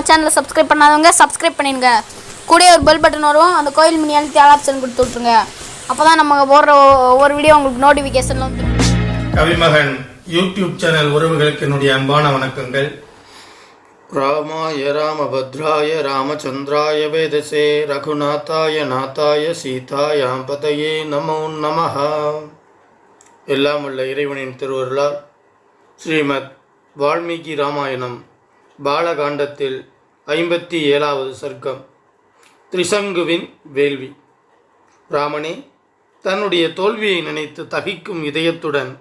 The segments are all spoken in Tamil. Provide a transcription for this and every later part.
நம்ம சேனலை சப்ஸ்கிரைப் பண்ணாதவங்க சப்ஸ்கிரைப் பண்ணிடுங்க. கூடயே ஒரு பெல் பட்டன் வரும். அந்த கோயில் மினி அழுத்தி ஆல் ஆப்ஷன் கொடுத்து விட்ருங்க அப்போ தான் நம்ம போடுற ஒவ்வொரு வீடியோ உங்களுக்கு நோட்டிஃபிகேஷன் வந்து கவிமகன் யூடியூப் சேனல் உறவுகளுக்கு என்னுடைய அன்பான வணக்கங்கள். ராமாய ராமபத்ராய ராமச்சந்திராய வேதசே ரகுநாதாய நாதாய சீதாயாம் பதையே நமோ நமஹ. எல்லாம் உள்ள இறைவனின் திருவருளால் ஸ்ரீமத் வால்மீகி ராமாயணம் பாலகாண்டத்தில் ஐம்பத்தி ஏழாவது சர்க்கம். திரிசங்குவின் வேள்வி. ராமனே தன்னுடைய தோல்வியை நினைத்து தகிக்கும் இதயத்துடன்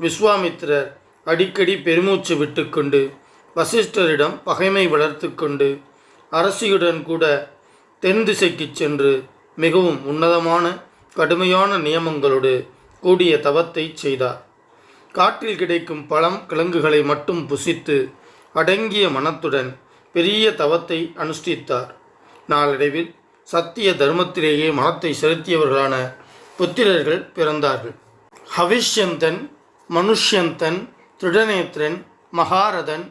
விஸ்வாமித்திரர் அடிக்கடி பெருமூச்சு விட்டுக்கொண்டு வசிஷ்டரிடம் பகைமை வளர்த்து கொண்டு அரசியுடன் கூட தென் திசைக்குச் சென்று மிகவும் உன்னதமான கடுமையான நியமங்களோடு கூடிய தவத்தை செய்தார். காட்டில் கிடைக்கும் பழம் கிழங்குகளை மட்டும் புசித்து அடங்கிய மனத்துடன் பெரிய தவத்தை அனுஷ்டித்தார். நாளடைவில் சத்திய தர்மத்திலேயே மனத்தை செலுத்தியவர்களான புத்திரர்கள் பிறந்தார்கள். ஹவிஷ்யந்தன் மனுஷ்யந்தன் திருடநேத்திரன் மகாரதன்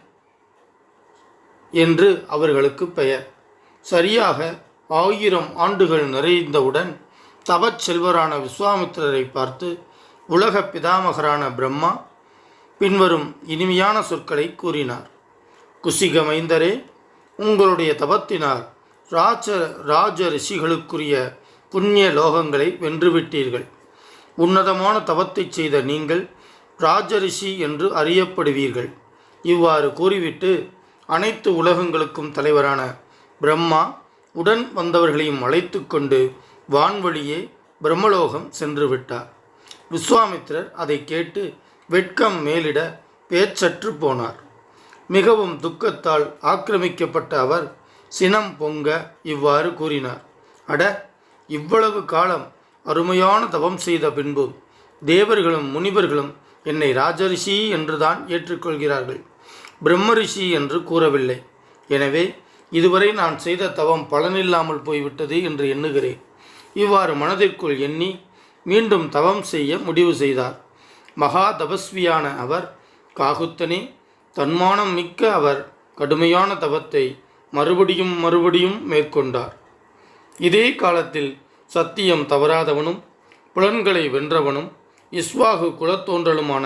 என்று அவர்களுக்கு பெயர். சரியாக ஆயிரம் ஆண்டுகள் நிறைந்தவுடன் தவச் செல்வரான விஸ்வாமித்திரரை பார்த்து உலக பிதாமகரான பிரம்மா பின்வரும் இனிமையான சொற்களை கூறினார். குசிகமைந்தரே உங்களுடைய தபத்தினால் ராஜ ராஜ ரிஷிகளுக்குரிய புண்ணிய லோகங்களை வென்றுவிட்டீர்கள். உன்னதமான தவத்தைச் செய்த நீங்கள் ராஜரிஷி என்று அறியப்படுவீர்கள். இவ்வாறு கூறிவிட்டு அனைத்து உலகங்களுக்கும் தலைவரான பிரம்மா உடன் வந்தவர்களையும் அழைத்து கொண்டு வான்வழியே பிரம்மலோகம் சென்று விட்டார். விஸ்வாமித்திரர் அதை கேட்டு வெட்கம் மேலிட பேச்சற்று போனார். மிகவும் துக்கத்தால் ஆக்கிரமிக்கப்பட்ட அவர் சினம் பொங்க இவ்வாறு கூறினார். அட இவ்வளவு காலம் அருமையான தவம் செய்த பின்பு தேவர்களும் முனிவர்களும் என்னை ராஜரிஷி என்றுதான் ஏற்றுக்கொள்கிறார்கள். பிரம்மரிஷி என்று கூறவில்லை. எனவே இதுவரை நான் செய்த தவம் பலனில்லாமல் போய்விட்டது என்று எண்ணுகிறேன். இவ்வாறு மனதிற்குள் எண்ணி மீண்டும் தவம் செய்ய முடிவு செய்தார். மகா தபஸ்வியான அவர் காகுத்தனே தன்மானம் மிக்க அவர் கடுமையான தவத்தை மறுபடியும் மறுபடியும் மேற்கொண்டார். இதே காலத்தில் சத்தியம் தவறாதவனும் புலன்களை வென்றவனும் இஸ்வாகு குலத்தோன்றலுமான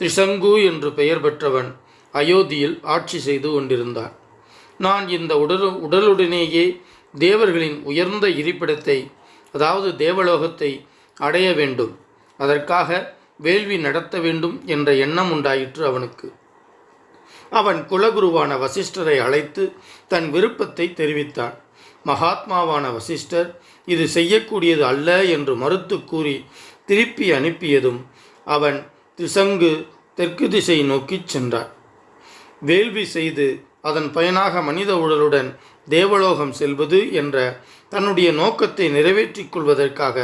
திரிசங்கு என்று பெயர் பெற்றவன் அயோத்தியில் ஆட்சி செய்து கொண்டிருந்தார். நான் இந்த உடல் உடலுடனேயே தேவர்களின் உயர்ந்த இருப்பிடத்தை அதாவது தேவலோகத்தை அடைய வேண்டும். அதற்காக வேள்வி நடத்த வேண்டும் என்ற எண்ணம் உண்டாயிற்று அவனுக்கு. அவன் குலகுருவான வசிஷ்டரை அழைத்து தன் விருப்பத்தை தெரிவித்தான் மகாத்மாவான வசிஷ்டர் இது செய்யக்கூடியது அல்ல என்று மறுத்து கூறி திருப்பி அனுப்பியதும் அவன் திசங்கு தெற்கு திசை நோக்கிச் சென்றான். வேள்வி செய்து அதன் பயனாக மனித உடலுடன் தேவலோகம் செல்வது என்ற தன்னுடைய நோக்கத்தை நிறைவேற்றிக் கொள்வதற்காக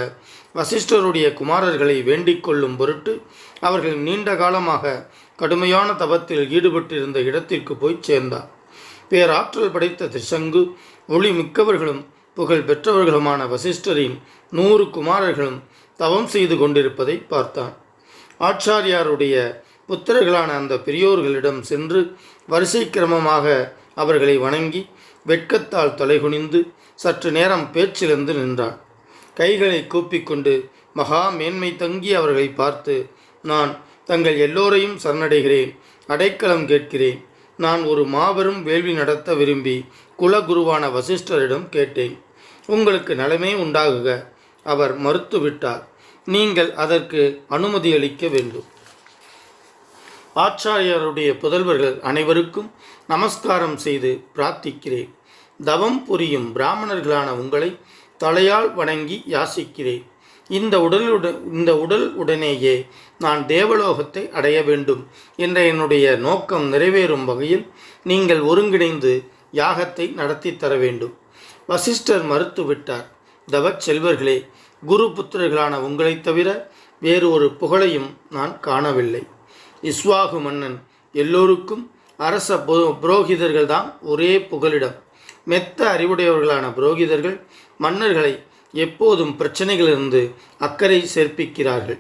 வசிஷ்டருடைய குமாரர்களை வேண்டிக் கொள்ளும் பொருட்டு அவர்கள் நீண்ட காலமாக கடுமையான தவத்தில் ஈடுபட்டிருந்த இடத்திற்கு போய் சேர்ந்தார். பேராற்றல் படைத்த திருசங்கு ஒளி மிக்கவர்களும் புகழ் பெற்றவர்களுமான வசிஷ்டரின் நூறு குமாரர்களும் தவம் செய்து கொண்டிருப்பதை பார்த்தான். ஆச்சாரியாருடைய புத்திரர்களான அந்த பெரியோர்களிடம் சென்று வரிசை கிரமமாக அவர்களை வணங்கி வெட்கத்தால் தலைகுனிந்து சற்று நேரம் பேச்சிலிருந்து நின்றான். கைகளை கூப்பிக்கொண்டு மகா மேன்மை தங்கி அவர்களை பார்த்து நான் தங்கள் எல்லோரையும் சரணடைகிறேன். அடைக்கலம் கேட்கிறேன். நான் ஒரு மாபெரும் வேள்வி நடத்த விரும்பி குலகுருவான வசிஷ்டரிடம் கேட்டேன். உங்களுக்கு நலமே உண்டாகுக. அவர் மறுத்துவிட்டார். நீங்கள் அதற்கு அனுமதி அளிக்க வேண்டும். ஆச்சாரியருடைய புதல்வர்கள் அனைவருக்கும் நமஸ்காரம் செய்து பிரார்த்திக்கிறேன். தவம் புரியும் பிராமணர்களான உங்களை தலையால் வணங்கி யாசிக்கிறேன். இந்த உடலுடன் இந்த உடல் உடனேயே நான் தேவலோகத்தை அடைய வேண்டும் என்ற என்னுடைய நோக்கம் நிறைவேறும் வகையில் நீங்கள் ஒருங்கிணைந்து யாகத்தை நடத்தி தர வேண்டும். வசிஷ்டர் மறுத்துவிட்டார் தவச் செல்வர்களே குரு புத்திரர்களான உங்களைத் தவிர வேறு ஒரு புகழையும் நான் காணவில்லை. இஸ்வாகு மன்னன் எல்லோருக்கும் அரச புரோ- புரோகிதர்கள் தான் ஒரே புகலிடம். மெத்த அறிவுடையவர்களான புரோகிதர்கள் மன்னர்களை எப்போதும் பிரச்சனைகளிலிருந்து அக்கறை சேர்ப்பிக்கிறார்கள்.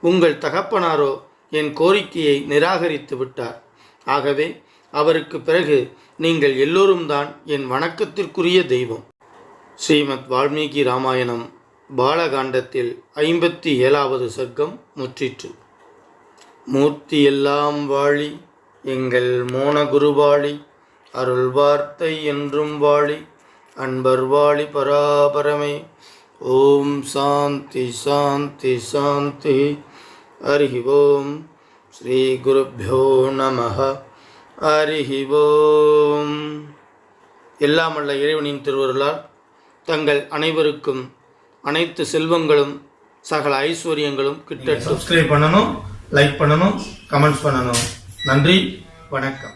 உங்கள் தகப்பனாரோ என் கோரிக்கையை நிராகரித்து விட்டார். ஆகவே அவருக்கு பிறகு நீங்கள் எல்லோரும் தான் என் வணக்கத்திற்குரிய தெய்வம். ஸ்ரீமத் வால்மீகி ராமாயணம் பாலகாண்டத்தில் ஐம்பத்தி ஏழாவது சர்க்கம் முற்றிற்று. மூர்த்தி எல்லாம் வாழி எங்கள் மோனகுருவாழி அருள் வார்த்தை என்றும் வாழி அன்பர் வாழி பராபரமே. ஓம் சாந்தி சாந்தி சாந்தி. ஹரி ஓம் ஸ்ரீ குருப்பியோ நம ஹரி ஓம் எல்லாமல்ல இறைவனின் திருவருளால் தங்கள் அனைவருக்கும் அனைத்து செல்வங்களும் சகல ஐஸ்வர்யங்களும் கிட்ட சப்ஸ்கிரைப் பண்ணணும் லைக் பண்ணணும் கமெண்ட்ஸ் பண்ணணும். நன்றி வணக்கம்.